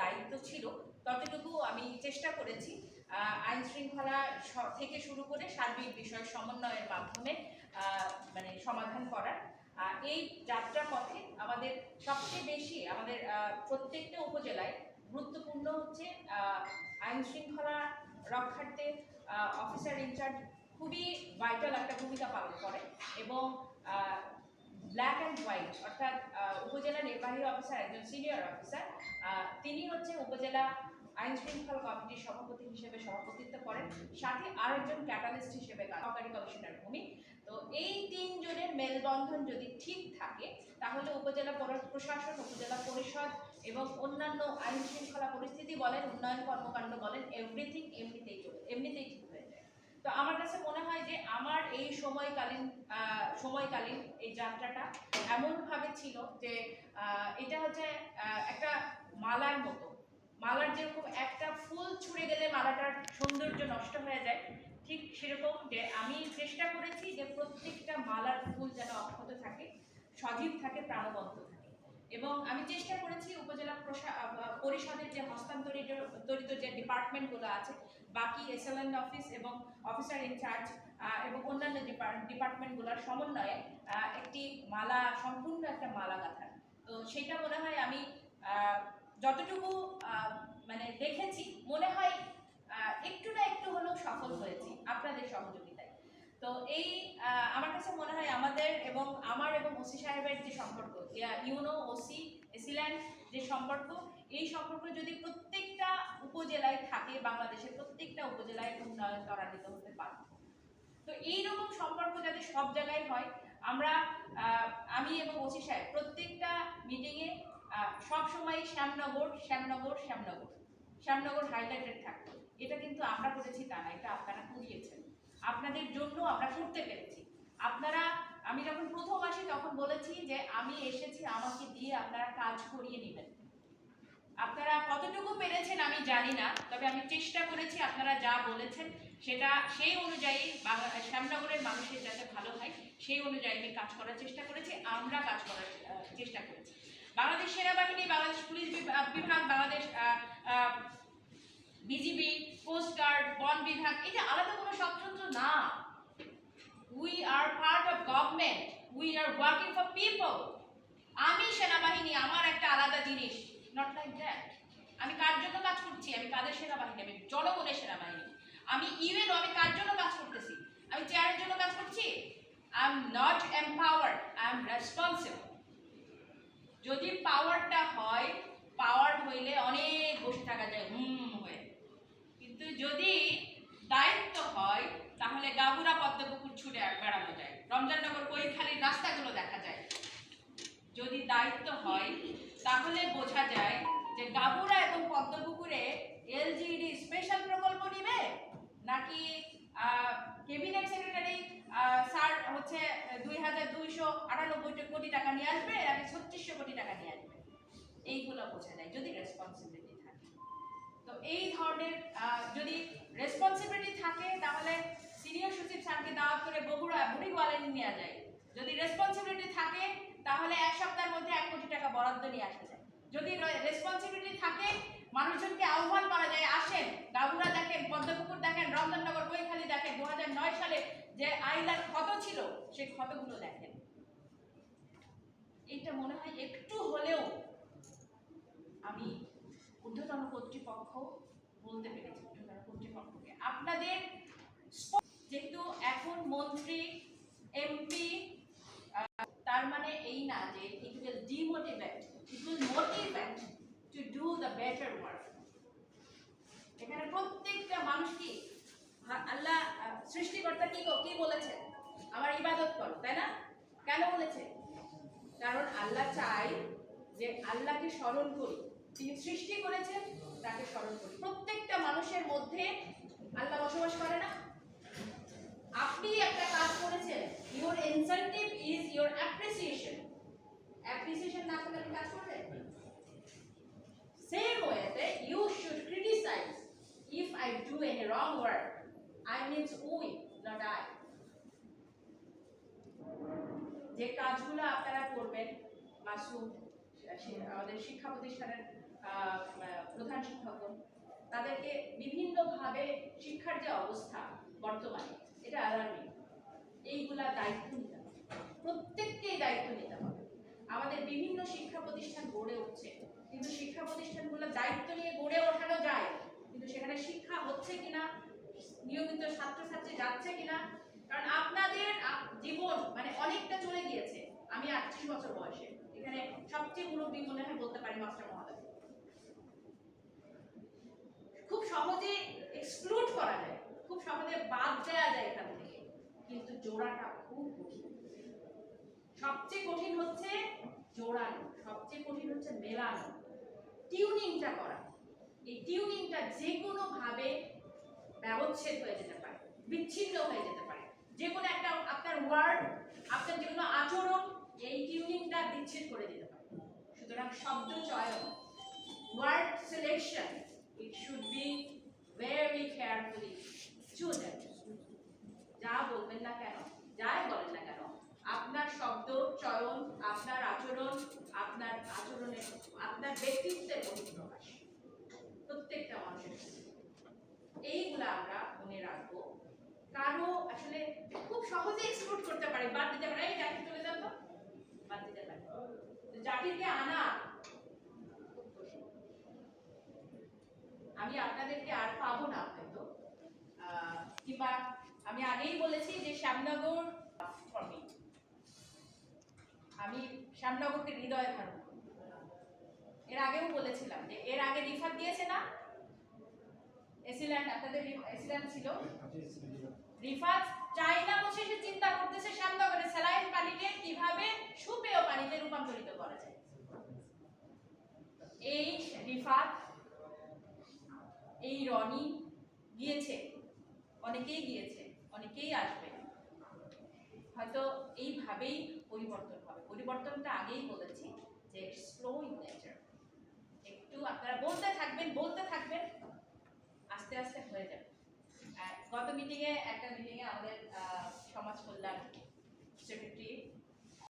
দায়িত্ব ছিল, ততটুকু আমি চেষ্টা করেছি আইন শৃঙ্খলা থেকে শুরু করে সার্বিক বিষয় সমন্বয়ের মাধ্যমে মানে সমাধান করার। এই যাত্রা পথে আমাদের সবচেয়ে বেশি আমাদের প্রত্যেকটা উপজেলায় গুরুত্বপূর্ণ হচ্ছে আইন শৃঙ্খলা রক্ষার্থে অফিসার ইনচার্জ খুবই ভাইটাল একটা ভূমিকা পালন করে এবং ব্ল্যাক অ্যান্ড হোয়াইট অর্থাৎ নির্বাহী অফিসার, একজন সিনিয়র অফিসার। তিনি হচ্ছে উপজেলা আইন শৃঙ্খলা কমিটির সভাপতি হিসেবে সভাপতিত্ব করেন। সাথে আরেকজন ক্যাটালিস্ট হিসেবে সহকারী কমিশনার ভূমি। তো এই তিনজনের মেলবন্ধন যদি ঠিক থাকে, তাহলে উপজেলা পর- প্রশাসন, উপজেলা পরিষদ এবং অন্যান্য আইন শৃঙ্খলা পরিস্থিতি বলেন, উন্নয়ন কর্মকাণ্ড বলেন এভরিথিং এমনিতেই চলে এমনিতেই তো আমার কাছে মনে হয় যে আমার এই সময়কালীন সময়কালীন এই যাত্রাটা এমনভাবে ছিল যে এটা হচ্ছে একটা মালার মতো। মালার যেরকম একটা ফুল ছুঁড়ে গেলে মালাটার সৌন্দর্য নষ্ট হয়ে যায়, ঠিক সেরকম যে আমি চেষ্টা করেছি যে প্রত্যেকটা মালার ফুল যেন অক্ষত থাকে, সজীব থাকে, প্রাণবন্ত থাকে। এবং আমি চেষ্টা করেছি উপজেলা পরিষদের যে হস্তান্তরিত, তরিত যে ডিপার্টমেন্টগুলো আছে বাকি এসএলএন অফিস এবং অফিসার ইনচার্জ এবং অন্যান্য ডিপার্ট- ডিপার্টমেন্টগুলোর সমন্বয়ে একটি মালা, সম্পূর্ণ একটা মালা গাঁথার তো সেটা মনে হয় আমি যতটুকু মানে দেখেছি, মনে হয় একটু না একটু হলেও সফল হয়েছি আপনাদের সহযোগিতায়। তো এই আমার কাছে মনে হয় আমাদের এবং আমার এবং ওসি সাহেবের যে সম্পর্ক ইউনো, ওসি, এসিল্যান্ড যে সম্পর্ক এই সম্পর্ক যদি প্রত্যেকটা উপজেলায় থাকে, বাংলাদেশের প্রত্যেকটা উপজেলায় উন্নয়ন ত্বরান্বিত হতে পারে। তো এইরকম সম্পর্ক যাতে সব জায়গায় হয়, আমরা আমি এবং ওসি সাহেব প্রত্যেকটা মিটিংয়ে সব সময় শ্যামনগর শ্যামনগর শ্যামনগর শ্যামনগর হাইলাইটেড থাকতো এটা কিন্তু আমরা করেছি তা না, এটা আপনারা করিয়েছেন। আপনাদের জন্য আমরা করতে পেরেছি। আপনারা, আমি যখন প্রথম আসি তখন বলেছি যে আমি এসেছি, আমাকে দিয়ে আপনারা কাজ করিয়ে নেবেন। আপনারা কতটুকু পেরেছেন আমি জানি না, তবে আমি চেষ্টা করেছি আপনারা যা বলেছেন, সেটা সেই অনুযায়ী শ্যামনগরের মানুষের যাতে ভালো হয়, সেই অনুযায়ী আমি কাজ করার চেষ্টা করেছি, আমরা কাজ করার চেষ্টা করেছি। বাংলাদেশ সেনাবাহিনী, বাংলাদেশ পুলিশ বিভা- বিভাগ, বাংলাদেশ বিজিবি কোস্টগার্ড বন বিভাগ এটা আলাদা কোনো স্বতন্ত্র না। We are part of government we are working for people আমি সেনাবাহিনী, আমার একটা আলাদা জিনিস নট লাইক দ্যাট আমি কার জন্য কাজ করছি? আমি কাদের সেনাবাহিনী, আমি জনগণের সেনাবাহিনী। আমি ইউএনও আমি কার জন্য কাজ করতেছি? আমি চেয়ারের জন্য কাজ করছি? I am not empowered I am responsible যদি পাওয়ারটা হয় পাওয়ার হইলে অনেক বসে থাকা যায় হুম হয়ে কিন্তু যদি দায়িত্ব হয় তাহলে গাবুরা পদ্মপুকুর ছুটে বেড়ানো যায় রমজাননগর কৈখালির রাস্তাগুলো দেখা যায় যদি দায়িত্ব হয় তাহলে বোঝা যায় যে গাবুরা এবং পদ্মপুকুরে এলজিডি স্পেশাল প্রকল্প নিবে? নাকি ক্যাবিনেট সেক্রেটারি স্যার হচ্ছে দুই হাজার দুইশো আটানব্বই কোটি টাকা নিয়ে আসবে নাকি ছত্রিশশো কোটি টাকা নিয়ে আসবে। এইগুলো বোঝা যায়, যদি রেসপন্সিবিলিটি থাকে। তো এই ধরনের যদি রেসপন্সিবিলিটি থাকে, তাহলে সিনিয়র সচিব স্যারকে দাওয়াত করে বগুড়া বুড়িগোয়ালে নিয়ে যায়। যদি রেসপন্সিবিলিটি থাকে, তাহলে এক সপ্তাহের মধ্যে বরাদ্দ নিয়ে আসা যায় যদি রেসপন্সিবিলিটি থাকে, মানুষজনকে আহ্বান করা যায়, আসেন। গাবুরা দেখেন, পদ্মপুকুর দেখেন, রমজাননগর কৈখালি দেখেন। দু সালে যে আইলার ক্ষত ছিল, সেই ক্ষতগুলো দেখেন। এটা মনে হয় একটু হলেও আমি ঊর্ধ্বতন কর্তৃপক্ষ বলতে পেরেছি, ঊর্ধ্বতন কর্তৃপক্ষকে। আপনাদের যেহেতু এখন মন্ত্রী, এমপি মানে এই না যে it will demotivate it will motivate to do the better work এখানে প্রত্যেকটা মানুষ কি আল্লাহ সৃষ্টিকর্তা কি কি বলেছে? আমার ইবাদত করো, তাই না? কেন বলেছে? কারণ আল্লাহ চাই যে আল্লাহকে স্মরণ করি। তিনি সৃষ্টি করেছেন, তাকে স্মরণ করি। প্রত্যেকটা মানুষের মধ্যে আল্লাহ বসবাস করে না? আপনি একটা কাজ করেছেন your incentive is your appreciation appreciation না করলে কাজ করবেন? সেম ওয়েতে you should criticise if I do any wrong I means we not I যে কাজগুলো আপনারা করবেন মাসুদ আমাদের শিক্ষা প্রতিষ্ঠানের প্রধান শিক্ষকগণ তাদেরকে বিভিন্নভাবে শিক্ষার যে অবস্থা বর্তমানে এটা অ্যালার্মিং এইগুলা দায়িত্ব নিতে হবে প্রত্যেককেই দায়িত্ব নিতে হবে আমাদের বিভিন্ন শিক্ষা প্রতিষ্ঠান গড়ে উঠছে। কিন্তু শিক্ষা প্রতিষ্ঠানগুলো দায়িত্ব নিয়ে গড়ে ওঠানো যায়, কিন্তু সেখানে শিক্ষা হচ্ছে কিনা, নিয়মিত ছাত্রছাত্রী যাচ্ছে কিনা, কারণ আপনাদের জীবন মানে অনেকটা চলে গিয়েছে, আমি আটত্রিশ বছর বয়সে। এখানে সবচেয়ে মুরব্বী মনে হয় বলতে পারি মাস্টার মহাদেব খুব সহজে এক্সক্লুড করা যায়, খুব সহজে বাদ দেওয়া যায় এখান থেকে, কিন্তু জোড়াটা খুব কঠিন। সবচেয়ে কঠিন হচ্ছে জোড়ানো, সবচেয়ে কঠিন হচ্ছে মেলানো, টিউনিংটা করা। এই টিউনিংটা যে কোনো ভাবে ব্যবচ্ছেদ হয়ে যেতে পারে, বিচ্ছিন্ন হয়ে যেতে পারে। যে কোনো একটা আপনার ওয়ার্ড আপনার যে কোনো আচরণ, এই টিউনিংটা বিচ্ছেদ করে দিতে পারে। সুতরাং শব্দ চয়ন word selection it should be very carefully chosen যা বলবেন না কেন যাই বলেন না কেন আপনার শব্দ চয়ন আপনার আচরণ আপনার আচরণের আপনার ব্যক্তিত্বের বহিঃপ্রকাশ প্রত্যেকটা মানুষের ক্ষেত্রে। এইগুলা আমরা মনে রাখব কারও আসলে খুব সহজে এক্সপ্লোর করতে পারে বাদ দিতে পারে এই জাতি চলে যান তো। বাদ দিতে পারে জাতিকে আনা আমি আপনাদেরকে আর পাবো না হয়তো। কিংবা আমি আগেই বলেছি যে শ্যামনগর আমি শ্যামনগরকে হৃদয়ে ধারণ এর আগেও বলেছিলাম যে এর আগে রিফাত দিয়েছে না? এসিল্যান্ড আপনাদের এসিল্যান্ড ছিল? রিফাত চাইনা বসে সে চিন্তা করতেছে শ্যামনগরে স্যালাইন পানিকে কীভাবে সুপেয় পানিতে রূপান্তরিত করা যায়। এই রিফাত, এই রনি গিয়েছে। অনেকেই গিয়েছে, অনেকেই আসবে। হয়তো এইভাবেই পরিবর্তন হবে। পরিবর্তনটা আগেই বলেছি যে স্লো ইন নেচার একটু আপনারা বলতে থাকবেন বলতে থাকবেন, আস্তে আস্তে হয়ে যাবে। গত মিটিংয়ে একটা মিটিংয়ে আমাদের সমাজ কল্যাণ সেক্রেটারি